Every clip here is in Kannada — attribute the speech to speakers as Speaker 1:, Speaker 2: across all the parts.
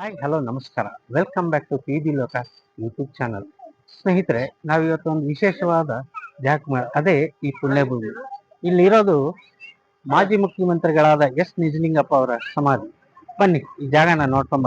Speaker 1: ಹಾಯ್, ಹಲೋ, ನಮಸ್ಕಾರ. Welcome back to P B ಲೋಕಾಸ್ YouTube channel ಸ್ನೇಹಿತರೆ, ನಾವಿವತ್ತು ಒಂದು ವಿಶೇಷವಾದ ಜಾಗ ಅದೇ ಈ ಪುಣ್ಯಭೂಮಿ ಇಲ್ಲಿರೋದು ಮಾಜಿ ಮುಖ್ಯಮಂತ್ರಿಗಳಾದ ಎಸ್ ನಿಜಲಿಂಗಪ್ಪ ಅವರ ಸಮಾಧಿ. ಬನ್ನಿ, ಈ ಜಾಗನ ನೋಡ್ಕೊಂಡ್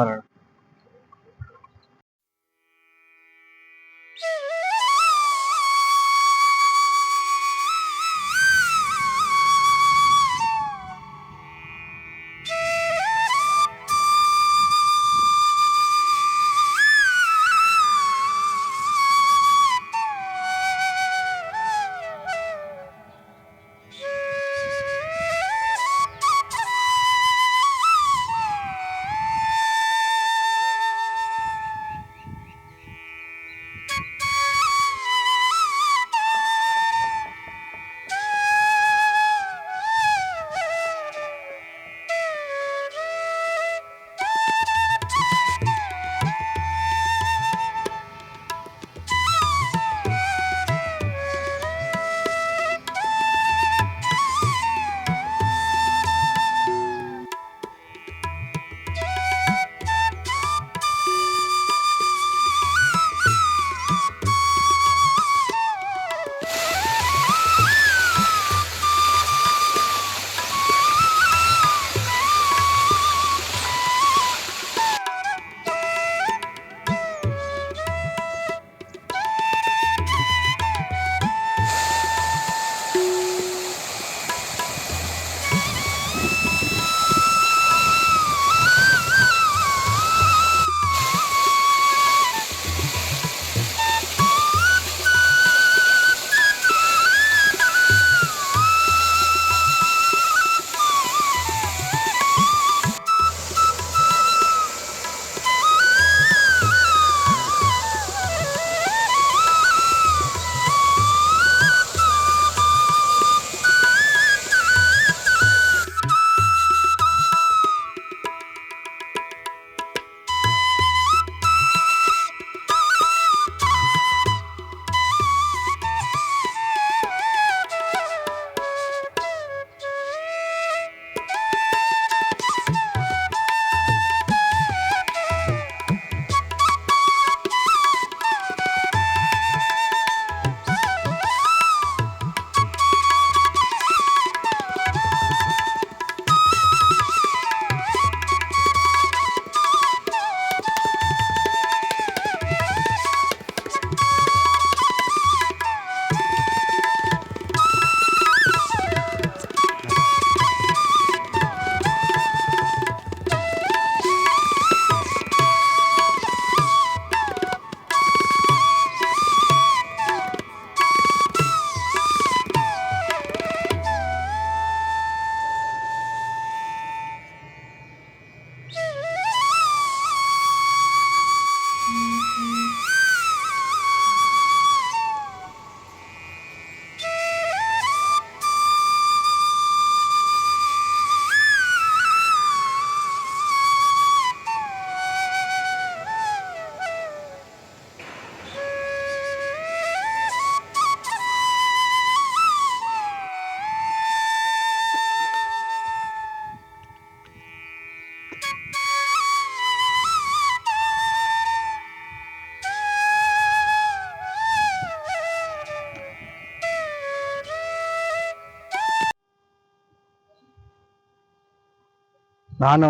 Speaker 1: ನಾನು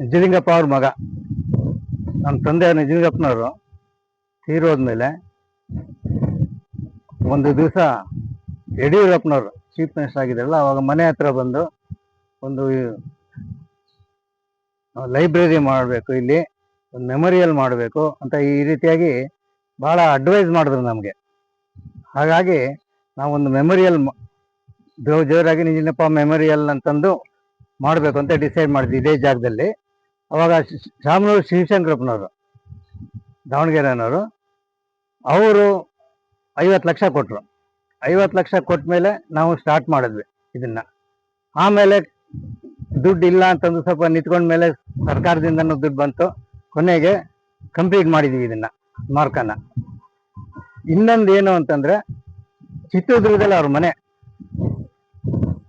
Speaker 1: ನಿಜಲಿಂಗಪ್ಪ ಅವ್ರ ಮಗ. ನನ್ನ ತಂದೆ ನಿಜಲಿಂಗಪ್ಪನವರು ತೀರೋದ್ಮೇಲೆ ಒಂದು ದಿವಸ ಯಡಿಯೂರಪ್ಪನವರು ಚೀಫ್ ಮಿನಿಸ್ಟರ್ ಅವಾಗ ಮನೆ ಹತ್ರ ಬಂದು ಒಂದು ಲೈಬ್ರರಿ ಮಾಡಬೇಕು, ಇಲ್ಲಿ ಒಂದು ಮೆಮೊರಿಯಲ್ ಮಾಡಬೇಕು ಅಂತ ಈ ರೀತಿಯಾಗಿ ಭಾಳ ಅಡ್ವೈಸ್ ಮಾಡಿದ್ರು ನಮಗೆ. ಹಾಗಾಗಿ ನಾವೊಂದು ಮೆಮೊರಿಯಲ್ ಜೋರಾಗಿ ನಿಜಲಿಂಗಪ್ಪ ಮೆಮೊರಿಯಲ್ ಅಂತಂದು ಮಾಡಬೇಕು ಅಂತ ಡಿಸೈಡ್ ಮಾಡಿದ್ವಿ ಇದೇ ಜಾಗದಲ್ಲಿ. ಅವಾಗ ಶಾಮನೂರು ಶಿವಶಂಕರಪ್ಪನವರು, ದಾವಣಗೆರೆನವರು, ಅವರು ಐವತ್ತು ಲಕ್ಷ ಕೊಟ್ಟರು ಐವತ್ತು ಲಕ್ಷ ಕೊಟ್ಟ ಮೇಲೆ ನಾವು ಸ್ಟಾರ್ಟ್ ಮಾಡಿದ್ವಿ ಇದನ್ನ. ಆಮೇಲೆ ದುಡ್ಡು ಇಲ್ಲ ಅಂತಂದು ಸ್ವಲ್ಪ ನಿಂತ್ಕೊಂಡ ಮೇಲೆ ಸರ್ಕಾರದಿಂದನೂ ದುಡ್ಡು ಬಂತು. ಕೊನೆಗೆ ಕಂಪ್ಲೀಟ್ ಮಾಡಿದ್ವಿ ಇದನ್ನ, ಮಾರ್ಕನ್ನ. ಇನ್ನೊಂದು ಏನು ಅಂತಂದ್ರೆ ಚಿತ್ರದುರ್ಗದಲ್ಲಿ ಅವ್ರ ಮನೆ.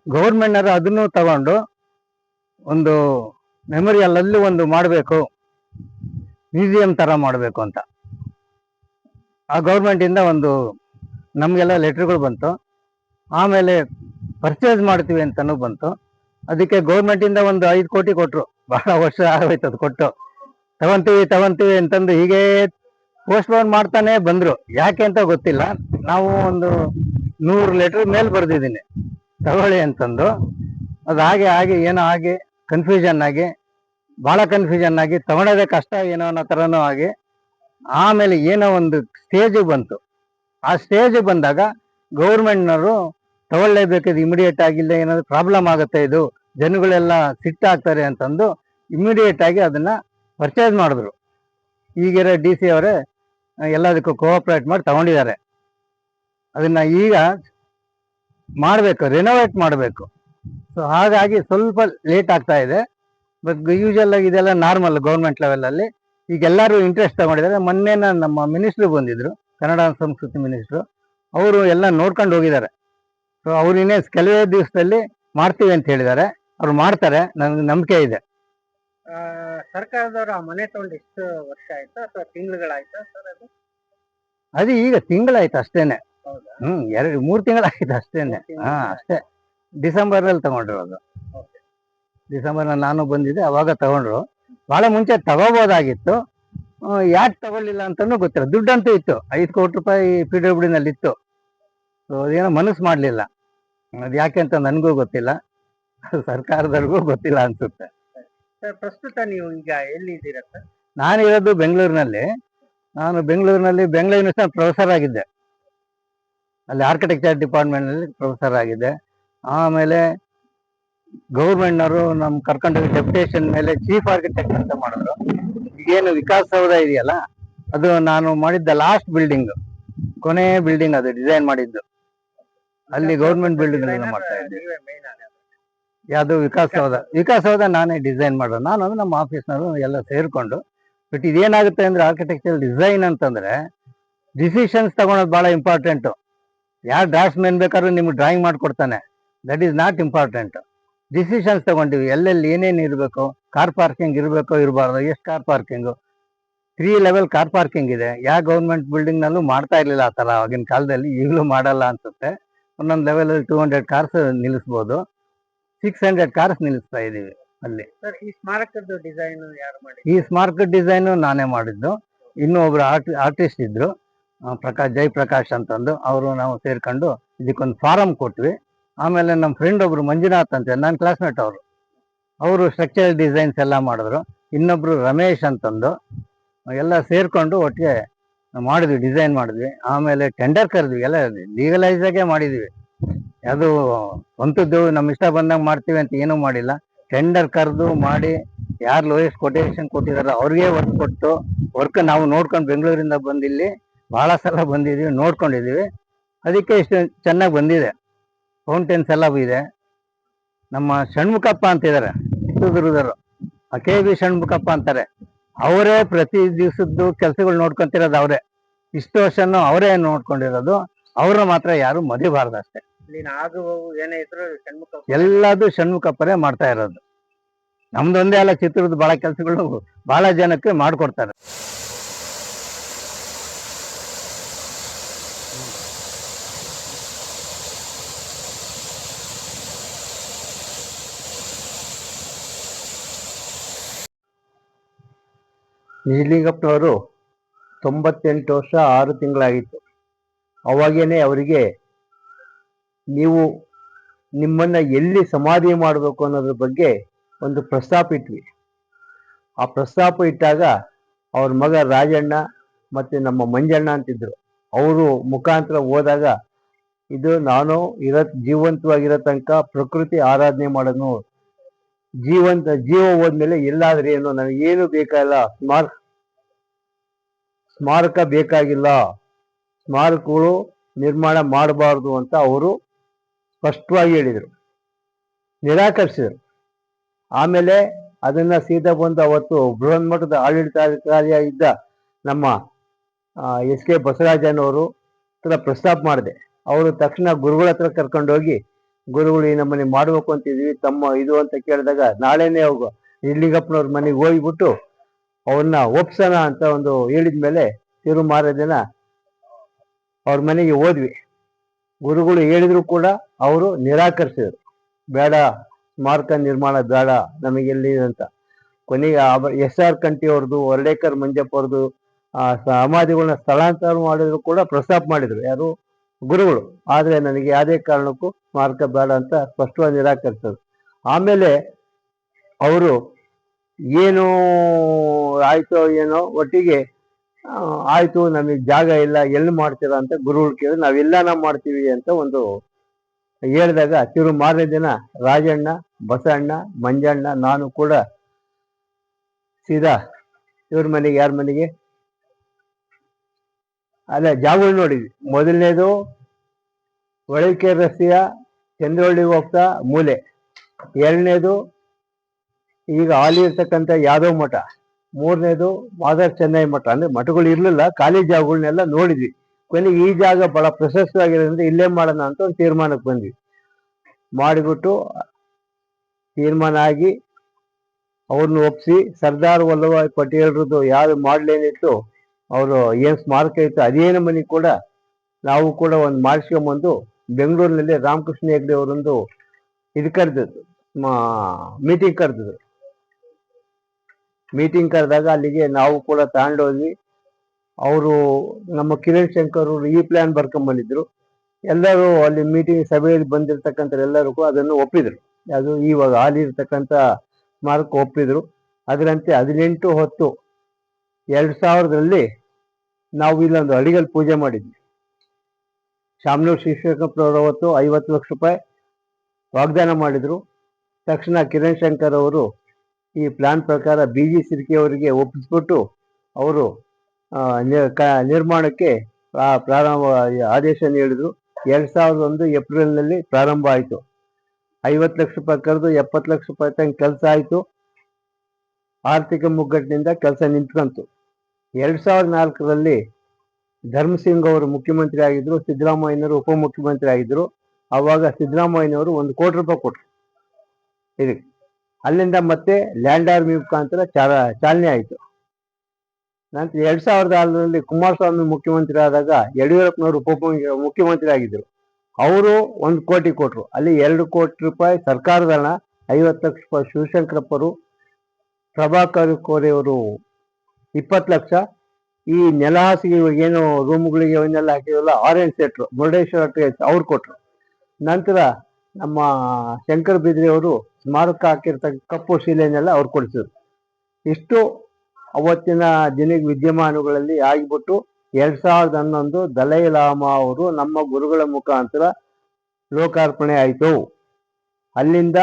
Speaker 1: ಗೌರ್ಮೆಂಟ್ನವರು ಅದನ್ನು ತಗೊಂಡು ಒಂದು ಮೆಮೊರಿಯಲ್ ಅಲ್ಲಿ ಒಂದು ಮಾಡಬೇಕು ಮ್ಯೂಸಿಯಂ ತರ ಮಾಡಬೇಕು ಅಂತ. ಆ ಗೌರ್ಮೆಂಟಿಂದ ಒಂದು ನಮಗೆಲ್ಲ ಲೆಟ್ರ್ಗಳು ಬಂತು. ಆಮೇಲೆ ಪರ್ಚೇಸ್ ಮಾಡ್ತೀವಿ ಅಂತನೂ ಬಂತು. ಅದಕ್ಕೆ ಗೌರ್ಮೆಂಟಿಂದ ಒಂದು ಐದು ಕೋಟಿ ಕೊಟ್ಟರು ಬಹಳ ವರ್ಷ ಆಗೋಯ್ತು ಅದು ಕೊಟ್ಟು. ತಗೊಂತೀವಿ ತಗೊಂತೀವಿ ಅಂತಂದು ಹೀಗೆ ಪೋಸ್ಟ್ಪೋನ್ ಮಾಡ್ತಾನೆ ಬಂದರು. ಯಾಕೆ ಅಂತ ಗೊತ್ತಿಲ್ಲ. ನಾವು ಒಂದು ನೂರು ಲೆಟ್ರ್ ಮೇಲೆ ಬರ್ದಿದ್ದೀನಿ. ತಗೊಳ್ಳಿ ಅಂತಂದು. ಅದು ಹಾಗೆ ಹಾಗೆ ಏನೋ ಆಗಿ. ಕನ್ಫ್ಯೂಷನ್ ಆಗಿ ಬಹಳ ಕನ್ಫ್ಯೂಷನ್ ಆಗಿ ತಗೊಳೋದೇ ಕಷ್ಟ ಏನೋ ಅನ್ನೋ ಥರನೂ ಆಗಿ, ಆಮೇಲೆ ಏನೋ ಒಂದು ಸ್ಟೇಜ್ ಬಂತು. ಆ ಸ್ಟೇಜ್ ಬಂದಾಗ ಗೌರ್ಮೆಂಟ್ನವರು ತಗೊಳ್ಳೇಬೇಕಿದು ಇಮಿಡಿಯೇಟ್ ಆಗಿಲ್ಲ ಏನಾದರೂ ಪ್ರಾಬ್ಲಮ್ ಆಗುತ್ತೆ ಇದು? ಜನಗಳೆಲ್ಲ ಸಿಟ್ಟಾಗ್ತಾರೆ ಅಂತಂದು ಇಮಿಡಿಯೇಟ್ ಆಗಿ ಅದನ್ನ ಪರ್ಚೇಸ್ ಮಾಡಿದ್ರು. ಈಗಿರೋ ಡಿ ಸಿ ಅವರೇ, ಎಲ್ಲದಕ್ಕೂ ಕೋಆಪ್ರೇಟ್ ಮಾಡಿ ತಗೊಂಡಿದ್ದಾರೆ. ಅದನ್ನ ಈಗ ಮಾಡಬೇಕು ರಿನೋವೇಟ್ ಮಾಡಬೇಕು. ಸೊ ಹಾಗಾಗಿ ಸ್ವಲ್ಪ ಲೇಟ್ ಆಗ್ತಾ ಇದೆ. ಬಟ್ ಯೂಶಲ್ ಆಗಿ ಇದೆಲ್ಲ ನಾರ್ಮಲ್ ಗೌರ್ಮೆಂಟ್ ಲೆವೆಲ್ ಅಲ್ಲಿ. ಈಗ ಎಲ್ಲರೂ ಇಂಟ್ರೆಸ್ಟ್ ತಗೊಂಡಿದ್ದಾರೆ. ಮೊನ್ನೆ ನಮ್ಮ ಮಿನಿಸ್ಟ್ರು ಬಂದಿದ್ರು ಕನ್ನಡ ಸಂಸ್ಕೃತಿ ಮಿನಿಸ್ಟ್ರು ಅವರು ಎಲ್ಲ ನೋಡ್ಕೊಂಡು ಹೋಗಿದ್ದಾರೆ. ಸೊ ಅವ್ರು ಇನ್ನೇ ಕೆಲವೇ ದಿವಸದಲ್ಲಿ ಮಾಡ್ತೀವಿ ಅಂತ ಹೇಳಿದ್ದಾರೆ. ಅವ್ರು ಮಾಡ್ತಾರೆ. ನನಗೆ ನಂಬಿಕೆ ಇದೆ.
Speaker 2: ಸರ್ಕಾರದವರು ಆ ಮನೆ ತಗೊಂಡು ಎಷ್ಟು ವರ್ಷ ಆಯ್ತಾ? ಅಥವಾ ತಿಂಗಳುಗಳಾಯ್ತಾ ಸರ್ ಅದು?
Speaker 1: ಅದು ಈಗ ತಿಂಗಳಾಯ್ತು ಅಷ್ಟೇನೆ. ಹ್ಮ್ ಎರಡು ಮೂರು ತಿಂಗಳಾಯ್ತು ಅಷ್ಟೇನೆ. ಹಾ ಅಷ್ಟೇ. ಡಿಸೆಂಬರ್ ಅಲ್ಲಿ ತಗೊಂಡಿರೋದು
Speaker 2: ಓಕೆ
Speaker 1: ಡಿಸೆಂಬರ್ ನಾನು ಬಂದಿದ್ದೆ ಅವಾಗ ತಗೊಂಡ್ರು. ಬಹಳ ಮುಂಚೆ ತಗೋಬೋದಾಗಿತ್ತು. ಯಾಕೆ ತಗೊಳ್ಳಿಲ್ಲ ಅಂತಾನು ಗೊತ್ತಿಲ್ಲ. ದುಡ್ಡಂತೂ ಇತ್ತು. ಐದು ಕೋಟಿ ರೂಪಾಯಿ ಪಿ ಡಬ್ಲ್ಯೂ ನಲ್ಲಿ ಇತ್ತು. ಸೊ ಅದೇನೋ ಮನಸ್ಸು ಮಾಡಲಿಲ್ಲ. ಅದು ಯಾಕೆ ಅಂತ ನನಗೂ ಗೊತ್ತಿಲ್ಲ. ಸರ್ಕಾರದವ್ರಿಗೂ ಗೊತ್ತಿಲ್ಲ ಅನ್ಸುತ್ತೆ.
Speaker 2: ಸರ್ ಪ್ರಸ್ತುತ ನೀವು ಈಗ ಎಲ್ಲಿದ್ದೀರಾ ಸರ್?
Speaker 1: ನಾನಿರೋದು ಬೆಂಗಳೂರಿನಲ್ಲಿ. ನಾನು ಬೆಂಗಳೂರಿನಲ್ಲಿ ಬೆಂಗಳೂರು ಯೂನಿವರ್ಸಿಟಿ ಪ್ರೊಫೆಸರ್ ಆಗಿದ್ದೆ. ಅಲ್ಲಿ ಆರ್ಕಿಟೆಕ್ಚರ್ ಡಿಪಾರ್ಟ್ಮೆಂಟ್ನಲ್ಲಿ ಪ್ರೊಫೆಸರ್ ಆಗಿದ್ದೆ. ಆಮೇಲೆ ಗೌರ್ಮೆಂಟ್ನವರು ನಮ್ ಕರ್ಕೊಂಡು ಡೆಪ್ಯುಟೇಷನ್ ಮೇಲೆ ಚೀಫ್ ಆರ್ಕಿಟೆಕ್ಟ್ ಅಂತ ಮಾಡಿದ್ರು. ಏನು ವಿಕಾಸ್ ಸೌಧ ಇದೆಯಲ್ಲ, ಅದು ನಾನು ಮಾಡಿದ್ದ ಲಾಸ್ಟ್ ಬಿಲ್ಡಿಂಗ್ ಕೊನೆ ಬಿಲ್ಡಿಂಗ್ ಅದು ಡಿಸೈನ್ ಮಾಡಿದ್ದು. ಅಲ್ಲಿ ಗೌರ್ಮೆಂಟ್ ಬಿಲ್ಡಿಂಗ್ ಮಾಡ್ತಾ ಇದ್ದೆ.
Speaker 2: ಮೇನ್
Speaker 1: ಯಾವುದು ವಿಕಾಸ್ ಸೌಧ? ವಿಕಾಸ್ ಸೌಧ ನಾನೇ ಡಿಸೈನ್ ಮಾಡೋದು ನಾನು ನಮ್ಮ ಆಫೀಸ್ನವರು ಎಲ್ಲ ಸೇರ್ಕೊಂಡು ಬಟ್ ಇದೇನಾಗುತ್ತೆ ಅಂದ್ರೆ ಆರ್ಕಿಟೆಕ್ಚರ್ ಡಿಸೈನ್ ಅಂತಂದ್ರೆ ಡಿಸಿಷನ್ಸ್ ತಗೊಳೋದು ಬಹಳ ಇಂಪಾರ್ಟೆಂಟ್ ಯಾರು ಡ್ರಾಫ್ಟ್ಸ್ಮನ್ ಬೇಕಾದ್ರೂ ನಿಮ್ಗೆ drawing ಮಾಡ್ಕೊಡ್ತಾನೆ. That is not important decisions ತಗೊಂಡಿವಿ. ಎಲ್ಲೆಲ್ಲಿ ಏನೇನು ಇರಬೇಕು ಕಾರ್ ಪಾರ್ಕಿಂಗ್ ಇರಬೇಕು ಇರಬಾರ್ದು ಎಷ್ಟು car parking three level car parking ಇದೆ. ಯಾವ ಗೌರ್ಮೆಂಟ್ ಬಿಲ್ಡಿಂಗ್ ನಲ್ಲೂ ಮಾಡ್ತಾ ಇರಲಿಲ್ಲ ಆ ಥರ ಆಗಿನ ಕಾಲದಲ್ಲಿ. ಈಗಲೂ ಮಾಡಲ್ಲ ಅನ್ಸುತ್ತೆ. ಒಂದೊಂದು ಲೆವೆಲ್ ಟೂ ಹಂಡ್ರೆಡ್ ಕಾರ್ಸ್ ನಿಲ್ಲಿಸ್ಬೋದು. ಸಿಕ್ಸ್ ಹಂಡ್ರೆಡ್ ಕಾರ್ಸ್ ನಿಲ್ಲಿಸ್ತಾ ಇದೀವಿ ಅಲ್ಲಿ.
Speaker 2: ಸರ್ ಈ ಸ್ಮಾರಕದ ಡಿಸೈನ್ ಯಾರು ಮಾಡಿ
Speaker 1: ಈ ಸ್ಮಾರಕ ಡಿಸೈನ್ ನಾನೇ ಮಾಡಿದ್ದು. ಇನ್ನೂ ಒಬ್ರು ಆರ್ಟ್ ಆರ್ಟಿಸ್ಟ್ ಇದ್ರು. ಪ್ರಕಾಶ್ ಜಯಪ್ರಕಾಶ್ ಅಂತಂದು. ಅವರು ನಾವು ಸೇರ್ಕೊಂಡು ಇದಕ್ಕೊಂದು ಫಾರಂ ಕೊಟ್ವಿ. ಆಮೇಲೆ ನಮ್ಮ ಫ್ರೆಂಡ್ ಒಬ್ರು ಮಂಜುನಾಥ್ ಅಂತ ನನ್ನ ಕ್ಲಾಸ್ಮೇಟ್ ಅವರು. ಅವರು ಸ್ಟ್ರಕ್ಚರಲ್ ಡಿಸೈನ್ಸ್ ಎಲ್ಲ ಮಾಡಿದ್ರು. ಇನ್ನೊಬ್ರು ರಮೇಶ್ ಅಂತಂದು. ಎಲ್ಲ ಸೇರ್ಕೊಂಡು ಒಟ್ಟಿಗೆ ಮಾಡಿದ್ವಿ ಡಿಸೈನ್ ಮಾಡಿದ್ವಿ. ಆಮೇಲೆ ಟೆಂಡರ್ ಕರೆದ್ವಿ, ಎಲ್ಲ ಲೀಗಲೈಸ್ ಆಗೇ ಮಾಡಿದ್ವಿ. ಅದು ಸ್ವಂತದ್ದು ನಮ್ಮ ಇಷ್ಟ ಬಂದಂಗೆ ಮಾಡ್ತೀವಿ ಅಂತ ಏನೂ ಮಾಡಿಲ್ಲ. ಟೆಂಡರ್ ಕರೆದು ಮಾಡಿ, ಯಾರು ಲೋಯೆಸ್ಟ್ ಕೊಟೇಶನ್ ಕೊಟ್ಟಿದಾರೋ ಅವ್ರಿಗೆ ವರ್ಕ್ ಕೊಟ್ಟು ವರ್ಕ್ ನಾವು ನೋಡ್ಕೊಂಡು ಬೆಂಗಳೂರಿಂದ ಬಂದಿಲ್ಲಿ, ಬಹಳ ಸಲ ಬಂದಿದೀವಿ, ನೋಡ್ಕೊಂಡಿದೀವಿ. ಅದಕ್ಕೆ ಇಷ್ಟು ಚೆನ್ನಾಗಿ ಬಂದಿದೆ. ಫೌಂಟೇನ್ಸ್ ಎಲ್ಲ ಇದೆ. ನಮ್ಮ ಷಣ್ಮುಖಪ್ಪ ಅಂತ ಇದಾರೆ. ಚಿತ್ರದುರ್ಗದವರು. ಕೆ ಬಿ ಷಣ್ಮುಖಪ್ಪ ಅಂತಾರೆ. ಅವರೇ ಪ್ರತಿ ದಿವಸದ್ದು ಕೆಲಸಗಳು ನೋಡ್ಕೊಂತಿರೋದು ಅವರೇ. ಇಷ್ಟು ವರ್ಷನು ಅವರೇ ನೋಡ್ಕೊಂಡಿರೋದು. ಅವ್ರನ್ನ ಮಾತ್ರ ಯಾರು ಮದಿಬಾರ್ದು ಅಷ್ಟೇ.
Speaker 2: ಷಣ್ಮುಖಪ್ಪನೇ
Speaker 1: ಎಲ್ಲದೂ ಷಣ್ಮುಖಪ್ಪರೇ ಮಾಡ್ತಾ ಇರೋದು. ನಮ್ದೊಂದೇ ಅಲ್ಲ ಚಿತ್ರದ ಬಹಳ ಕೆಲಸಗಳು ಬಹಳ ಜನಕ್ಕೆ ಮಾಡ್ಕೊಡ್ತಾರೆ.
Speaker 3: ನಿಜಲಿಂಗಪ್ಪನವರು ತೊಂಬತ್ತೆಂಟು ವರ್ಷ ಆರು ತಿಂಗಳಾಗಿತ್ತು. ಅವಾಗೇನೆ ಅವರಿಗೆ ನೀವು ನಿಮ್ಮನ್ನು ಎಲ್ಲಿ ಸಮಾಧಿ ಮಾಡಬೇಕು ಅನ್ನೋದ್ರ ಬಗ್ಗೆ ಒಂದು ಪ್ರಸ್ತಾಪ ಇಟ್ವಿ. ಆ ಪ್ರಸ್ತಾಪ ಇಟ್ಟಾಗ ಅವ್ರ ಮಗ ರಾಜಣ್ಣ ಮತ್ತು ನಮ್ಮ ಮಂಜಣ್ಣ ಅಂತಿದ್ರು. ಅವರು ಮುಖಾಂತರ ಹೋದಾಗ, ಇದು ನಾನು ಇರ, ಜೀವಂತವಾಗಿರೋ ತನಕ ಪ್ರಕೃತಿ ಆರಾಧನೆ ಮಾಡೋದು ಜೀವಂತ ಜೀವ ಹೋದ್ಮೇಲೆ ಎಲ್ಲಾದ್ರೆ ಏನು ನನಗೆ ಏನು ಬೇಕಾಗಿಲ್ಲ. ಸ್ಮಾರಕ ಸ್ಮಾರಕ ಬೇಕಾಗಿಲ್ಲ. ಸ್ಮಾರಕಗಳು ನಿರ್ಮಾಣ ಮಾಡಬಾರ್ದು ಅಂತ ಅವರು ಸ್ಪಷ್ಟವಾಗಿ ಹೇಳಿದರು. ನಿರಾಕರಿಸಿದರು. ಆಮೇಲೆ ಅದನ್ನ ಸೀದಾ ಬಂದು ಅವತ್ತು ಬೃಹನ್ಮಠದ ಆಡಳಿತಾಧಿಕಾರಿಯಾಗಿದ್ದ ನಮ್ಮ ಎಸ್ ಕೆ ಬಸವರಾಜನವರು ಹತ್ರ ಪ್ರಸ್ತಾಪ ಮಾಡಿದೆ. ಅವರು ತಕ್ಷಣ ಗುರುಗಳ ಹತ್ರ ಕರ್ಕೊಂಡೋಗಿ ಗುರುಗಳು ಈ ನಮ್ಮನೆ ಮಾಡ್ಬೇಕು ಅಂತಿದ್ವಿ, ತಮ್ಮ ಇದು ಅಂತ ಕೇಳಿದಾಗ ನಾಳೆನೆ ಹೋಗು. ಇಲ್ಲಿಗಪ್ಪನವ್ರ ಮನೆಗೆ ಹೋಗ್ಬಿಟ್ಟು ಅವ್ರನ್ನ ಒಪ್ಸೋಣ ಅಂತ ಒಂದು ಹೇಳಿದ್ಮೇಲೆ ತಿರು ಮಾರದಿನ ಅವ್ರ ಮನೆಗೆ ಹೋದ್ವಿ. ಗುರುಗಳು ಹೇಳಿದ್ರು ಕೂಡ ಅವರು ನಿರಾಕರಿಸಿದ್ರು. ಬೇಡ ಸ್ಮಾರಕ ನಿರ್ಮಾಣ ಬೇಡ ನಮಗೆಲ್ಲಿ ಅಂತ. ಕೊನೆಗೆ ಎಸ್ ಆರ್ ಕಂಟಿ ಅವ್ರದ್ದು, ವರ್ಡೇಕರ್ ಮಂಜಪ್ಪ ಅವ್ರದ್ದು, ಆ ಸಮಾಧಿಗಳನ್ನ ಸ್ಥಳಾಂತರ ಮಾಡಿದ್ರು ಕೂಡ ಪ್ರಸ್ತಾಪ ಮಾಡಿದ್ರು. ಯಾರು? ಗುರುಗಳು. ಆದರೆ ನನಗೆ ಯಾವುದೇ ಕಾರಣಕ್ಕೂ ಸ್ಮಾರಕ ಬೇಡ ಅಂತ ಸ್ಪಷ್ಟವಾಗಿ ನಿರಾಕರಿಸಿದ್ರು ಆಮೇಲೆ ಅವರು ಏನು ಆಯಿತು ಏನೋ ಒಟ್ಟಿಗೆ ಆಯಿತು ನಮಗೆ ಜಾಗ ಇಲ್ಲ, ಎಲ್ಲಿ ಮಾಡ್ತೀರಾ ಅಂತ ಗುರುಗಳು ಕೇಳಿದ್ರು ನಾವೆಲ್ಲಾನ ಮಾಡ್ತೀವಿ ಅಂತ ಒಂದು ಹೇಳಿದಾಗ ತಿರು ಮಾರನೇ ದಿನ ರಾಜಣ್ಣ, ಬಸಣ್ಣ, ಮಂಜಣ್ಣ, ನಾನು ಕೂಡ ಸೀದಾ ಇವ್ರ ಮನೆಗೆ, ಯಾರ ಮನೆಗೆ ಅಲ್ಲ ಜಾಗಗಳು ನೋಡಿದ್ವಿ. ಮೊದಲನೇದು ಹೊಳಲ್ಕೆರೆ ರಸ್ತೆಯ ಚಂದ್ರವಳ್ಳಿ ಹೋಗ್ತಾ ಮೂಲೆ. ಎರಡನೇದು ಈಗ ಹಾಲಿ ಇರ್ತಕ್ಕಂಥ ಯಾದವ್ ಮಠ. ಮೂರನೇದು ಮಾದರ್ ಚೆನ್ನೈ ಮಠ. ಅಂದ್ರೆ ಮಠಗಳು ಇರಲಿಲ್ಲ ಖಾಲಿ ಜಾಗಗಳನ್ನೆಲ್ಲ ನೋಡಿದ್ವಿ. ಕೊನೆಗೆ ಈ ಜಾಗ ಬಹಳ ಪ್ರಶಸ್ತವಾಗಿರೋದ್ರಿಂದ ಇಲ್ಲೇ ಮಾಡೋಣ ಅಂತ ಒಂದು ತೀರ್ಮಾನಕ್ಕೆ ಬಂದ್ವಿ. ಮಾಡಿಬಿಟ್ಟು ತೀರ್ಮಾನ ಆಗಿ ಅವ್ರನ್ನ ಒಪ್ಸಿ ಸರ್ದಾರ್ ವಲ್ಲಭಾಯ್ ಪಟೇಲ್ರದ್ದು ಯಾರು ಮಾಡ್ಲೇನಿತ್ತು ಅವರು ಏನು ಸ್ಮಾರಕ ಇತ್ತು ಅದೇ ನಮ್ಮನೆ ಕೂಡ ನಾವು ಕೂಡ ಒಂದು ಮಾಡಿಸ್ಕೊಂಬಂದು ಬೆಂಗಳೂರಿನಲ್ಲಿ ರಾಮಕೃಷ್ಣ ಹೆಗ್ಡೆ ಅವರೊಂದು ಇದು ಕರೆದಿದ್ದು ಮೀಟಿಂಗ್ ಕರೆದಿದ್ರು. ಮೀಟಿಂಗ್ ಕರೆದಾಗ ಅಲ್ಲಿಗೆ ನಾವು ಕೂಡ ತಗೊಂಡೋದ್ವಿ. ಅವರು ನಮ್ಮ ಕಿರಣ್ ಶಂಕರ್ ಅವರು ಈ ಪ್ಲಾನ್ ಬರ್ಕೊಂಬಂದಿದ್ರು ಎಲ್ಲರೂ ಅಲ್ಲಿ ಮೀಟಿಂಗ್ ಸಭೆಯಲ್ಲಿ ಬಂದಿರತಕ್ಕಂಥ ಎಲ್ಲರೂ ಕೂಡ ಅದನ್ನು ಒಪ್ಪಿದ್ರು. ಅದು ಇವಾಗ ಹಾಲಿ ಇರ್ತಕ್ಕಂಥ ಸ್ಮಾರಕ ಒಪ್ಪಿದ್ರು. ಅದರಂತೆ ಹದಿನೆಂಟು ಹೊತ್ತು ಎರಡ್ ಸಾವಿರದಲ್ಲಿ ನಾವು ಇಲ್ಲೊಂದು ಅಡಿಗಲ್ ಪೂಜೆ ಮಾಡಿದ್ವಿ. ಶಾಮನೂರು ಶಿಕ್ಷಕಪ್ರವರು ಅವತ್ತು ಐವತ್ತು ಲಕ್ಷ ರೂಪಾಯಿ ವಾಗ್ದಾನ ಮಾಡಿದ್ರು. ತಕ್ಷಣ ಕಿರಣ್ ಶಂಕರ್ ಅವರು ಈ ಪ್ಲಾನ್ ಪ್ರಕಾರ ಬಿ ಜಿ ಸಿರ್ಕೆ ಅವರಿಗೆ ಒಪ್ಪಿಸ್ಬಿಟ್ಟು ಅವರು ನಿರ್ಮಾಣಕ್ಕೆ ಪ್ರಾರಂಭ ಆದೇಶ ನೀಡಿದ್ರು ಎರಡು ಸಾವಿರದ ಒಂದು ಏಪ್ರಿಲ್ನಲ್ಲಿ ಪ್ರಾರಂಭ ಆಯಿತು. ಐವತ್ತು ಲಕ್ಷ ರೂಪಾಯಿ ಕರೆದು ಎಪ್ಪತ್ತು ಲಕ್ಷ ರೂಪಾಯಿ ತನಕ ಕೆಲಸ ಆಯಿತು. ಆರ್ಥಿಕ ಮುಗ್ಗಟ್ಟಿನಿಂದ ಕೆಲಸ ನಿಂತ್ಕೊಂತು. ಎರಡು ಸಾವಿರದ ನಾಲ್ಕರಲ್ಲಿ ಧರ್ಮಸಿಂಗ್ ಅವರು ಮುಖ್ಯಮಂತ್ರಿ ಆಗಿದ್ರು, ಸಿದ್ದರಾಮಯ್ಯನವರು ಉಪಮುಖ್ಯಮಂತ್ರಿ ಆಗಿದ್ರು. ಅವಾಗ ಸಿದ್ದರಾಮಯ್ಯನವರು ಒಂದು ಕೋಟಿ ರೂಪಾಯಿ ಕೊಟ್ರು. ಇದಕ್ಕೆ ಅಲ್ಲಿಂದ ಮತ್ತೆ ಲ್ಯಾಂಡ್ ಆರ್ಮಿ ಮುಖಾಂತರ ಚಾಲ ಚಾಲನೆ ಆಯಿತು. ನಂತರ ಎರಡು ಸಾವಿರದ ಆರರಲ್ಲಿ ಕುಮಾರಸ್ವಾಮಿ ಮುಖ್ಯಮಂತ್ರಿ ಆದಾಗ ಯಡಿಯೂರಪ್ಪನವರು ಉಪ ಮುಖ್ಯಮಂತ್ರಿ ಆಗಿದ್ರು. ಅವರು ಒಂದು ಕೋಟಿ ಕೊಟ್ಟರು ಅಲ್ಲಿ ಎರಡು ಕೋಟಿ ರೂಪಾಯಿ ಸರ್ಕಾರದ ಹಣ, ಐವತ್ತು ಲಕ್ಷ ರೂಪಾಯಿ ಶಿವಶಂಕರಪ್ಪರು ಪ್ರಭಾಕರ್ ಕೋರೆಯವರು ಇಪ್ಪತ್ತು ಲಕ್ಷ. ಈ ನೆಲ ಹಾಸಿಗೆ ಇವಾಗ ಏನು ರೂಮ್ಗಳಿಗೆ ಅವನ್ನೆಲ್ಲ ಹಾಕಿದ್ರಲ್ಲ ಆರೆಂಜ್ ಸೆಟ್ರು ಮುರುಡೇಶ್ವರ ಟ್ರೇಸ್ ಅವ್ರು ಕೊಟ್ಟರು ನಂತರ ನಮ್ಮ ಶಂಕರ್ ಬಿದ್ರಿ ಅವರು ಸ್ಮಾರಕ ಹಾಕಿರ್ತಕ್ಕ ಕಪ್ಪು ಶಿಲೆನೆಲ್ಲ ಅವ್ರು ಕೊಡಿಸಿದ್ರು. ಇಷ್ಟು ಅವತ್ತಿನ ದಿನ ವಿದ್ಯಮಾನಗಳಲ್ಲಿ ಆಗಿಬಿಟ್ಟು ಎರಡು ಸಾವಿರದ ಹನ್ನೊಂದು ದಲೈ ಲಾಮ ಅವರು ನಮ್ಮ ಗುರುಗಳ ಮುಖಾಂತರ ಲೋಕಾರ್ಪಣೆ ಆಯಿತು. ಅಲ್ಲಿಂದ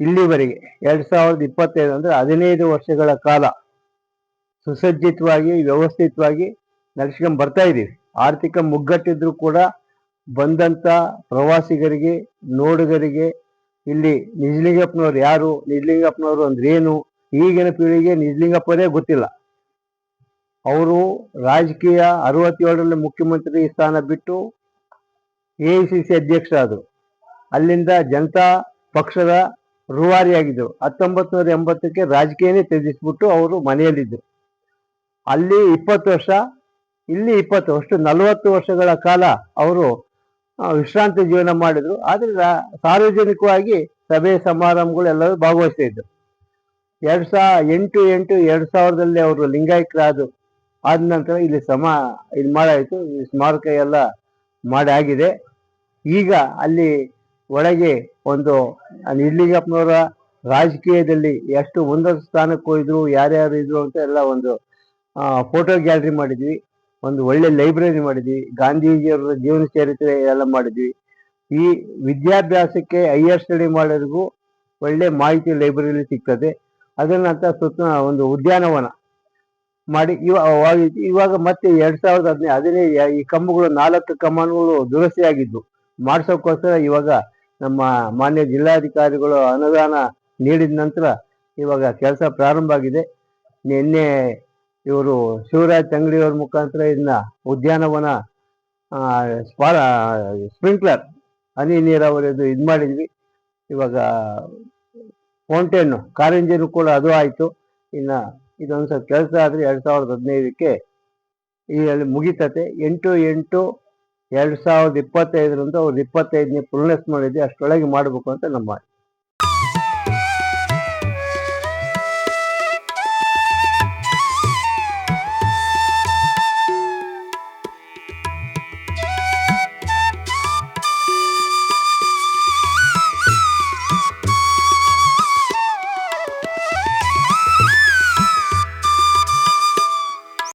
Speaker 3: ಇಲ್ಲಿವರೆಗೆ ಎರಡ್ ಸಾವಿರದ ಇಪ್ಪತ್ತೈದು ಅಂದ್ರೆ ಹದಿನೈದು ವರ್ಷಗಳ ಕಾಲ ಸುಸಜ್ಜಿತವಾಗಿ, ವ್ಯವಸ್ಥಿತವಾಗಿ ನಡೆಸ್ಕೊಂಡ್ ಬರ್ತಾ ಇದ್ದೀವಿ. ಆರ್ಥಿಕ ಮುಗ್ಗಟ್ಟಿದ್ರು ಕೂಡ ಬಂದಂತ ಪ್ರವಾಸಿಗರಿಗೆ, ನೋಡುಗರಿಗೆ ಇಲ್ಲಿ ನಿಜಲಿಂಗಪ್ಪನವ್ರು ಯಾರು, ನಿಜಲಿಂಗಪ್ಪನವರು ಅಂದ್ರೆ ಏನು, ಈಗಿನ ಪೀಳಿಗೆ ನಿಜಲಿಂಗಪ್ಪರೇ ಗೊತ್ತಿಲ್ಲ. ಅವರು ರಾಜಕೀಯ ಅರವತ್ತೇಳರಲ್ಲಿ ಮುಖ್ಯಮಂತ್ರಿ ಸ್ಥಾನ ಬಿಟ್ಟು ಎ ಐ ಸಿ ಸಿ ಅಧ್ಯಕ್ಷರಾದರು. ಅಲ್ಲಿಂದ ಜನತಾ ಪಕ್ಷದ ರೂವಾರಿಯಾಗಿದ್ದರು ಹತ್ತೊಂಬತ್ತು ನೂರ ಎಂಬತ್ತಕ್ಕೆ ರಾಜಕೀಯನೇ ತ್ಯಜಿಸ್ಬಿಟ್ಟು ಅವರು ಮನೆಯಲ್ಲಿದ್ದರು. ಅಲ್ಲಿ ಇಪ್ಪತ್ತು ವರ್ಷ, ಇಲ್ಲಿ ಇಪ್ಪತ್ತು ಅಷ್ಟು ನಲವತ್ತು ವರ್ಷಗಳ ಕಾಲ ಅವರು ವಿಶ್ರಾಂತಿ ಜೀವನ ಮಾಡಿದ್ರು. ಆದ್ರೆ ಸಾರ್ವಜನಿಕವಾಗಿ ಸಭೆ ಸಮಾರಂಭಗಳು ಎಲ್ಲರೂ ಭಾಗವಹಿಸ್ತಾ ಇದ್ರು ಎರಡು ಸಾವಿರ ಎಂಟು ಎಂಟು, ಎರಡು ಸಾವಿರದಲ್ಲಿ ಅವರು ಲಿಂಗಾಯತರಾದ್ರು. ಆದ ನಂತರ ಇಲ್ಲಿ ಸಮ, ಇದು ಮಾಡಾಯಿತು. ಸ್ಮಾರಕ ಎಲ್ಲ ಮಾಡಿ ಆಗಿದೆ. ಈಗ ಅಲ್ಲಿ ಒಳಗೆ ಒಂದು ಇಲ್ಲಿಗಪ್ಪನವರ ರಾಜಕೀಯದಲ್ಲಿ ಎಷ್ಟು ಉನ್ನತ ಸ್ಥಾನಕ್ಕೆ ಹೋಯಿದ್ರು ಯಾರ್ಯಾರು ಇದ್ರು ಅಂತ ಎಲ್ಲ ಒಂದು ಫೋಟೋ ಗ್ಯಾಲರಿ ಮಾಡಿದ್ವಿ. ಒಂದು ಒಳ್ಳೆ ಲೈಬ್ರರಿ ಮಾಡಿದ್ವಿ. ಗಾಂಧೀಜಿಯವರ ಜೀವನ ಚರಿತ್ರೆ ಎಲ್ಲ ಮಾಡಿದ್ವಿ. ಈ ವಿದ್ಯಾಭ್ಯಾಸಕ್ಕೆ ಹೈಯರ್ ಸ್ಟಡಿ ಮಾಡೋರಿಗೂ ಒಳ್ಳೆ ಮಾಹಿತಿ ಲೈಬ್ರರಿಲಿ ಸಿಗ್ತದೆ. ಅದರ ನಂತರ ಸುತ್ತ ಒಂದು ಉದ್ಯಾನವನ ಮಾಡಿ ಇವಾಗ ಇವಾಗ ಮತ್ತೆ ಎರಡ್ ಸಾವಿರದ ಹದಿನೈದು ಹದಿನೈದು ಈ ಕಂಬಗಳು ನಾಲ್ಕು ಕಮಾನುಗಳು ದುರಸ್ತಿ ಆಗಿದ್ವು ಮಾಡ್ಸೋಕ್ಕೋಸ್ಕರ ಇವಾಗ ನಮ್ಮ ಮಾನ್ಯ ಜಿಲ್ಲಾಧಿಕಾರಿಗಳು ಅನುದಾನ ನೀಡಿದ ನಂತರ ಇವಾಗ ಕೆಲಸ ಪ್ರಾರಂಭ ಆಗಿದೆ. ನಿನ್ನೆ ಇವರು ಶಿವರಾಜ್ ತಂಗಡಿಯವ್ರ ಮುಖಾಂತರ ಇದನ್ನ ಉದ್ಯಾನವನ ಸ್ಪಾರ, ಸ್ಪ್ರಿಂಕ್ಲರ್ ಹನಿ ನೀರಾವರಿದು ಇದು ಮಾಡಿದ್ವಿ. ಇವಾಗ ಫೌಂಟೇನು, ಕಾರಂಜಿನೂ ಕೂಡ ಅದು ಆಯಿತು. ಇನ್ನು ಇದೊಂದು ಸ್ವಲ್ಪ ಕೆಲಸ ಆದರೆ ಎರಡು ಸಾವಿರದ ಹದಿನೈದಕ್ಕೆ ಈ ಮುಗಿತತೆ. ಎಂಟು ಎಂಟು ಎರಡು ಸಾವಿರದ ಇಪ್ಪತ್ತೈದರಂದು ಅವ್ರದ್ದು ಇಪ್ಪತ್ತೈದನೇ ಪುಲ್ನೆಸ್ ಮಾಡಿದ್ದೆ ಅಷ್ಟರೊಳಗೆ ಮಾಡಬೇಕು ಅಂತ ನಮ್ಮ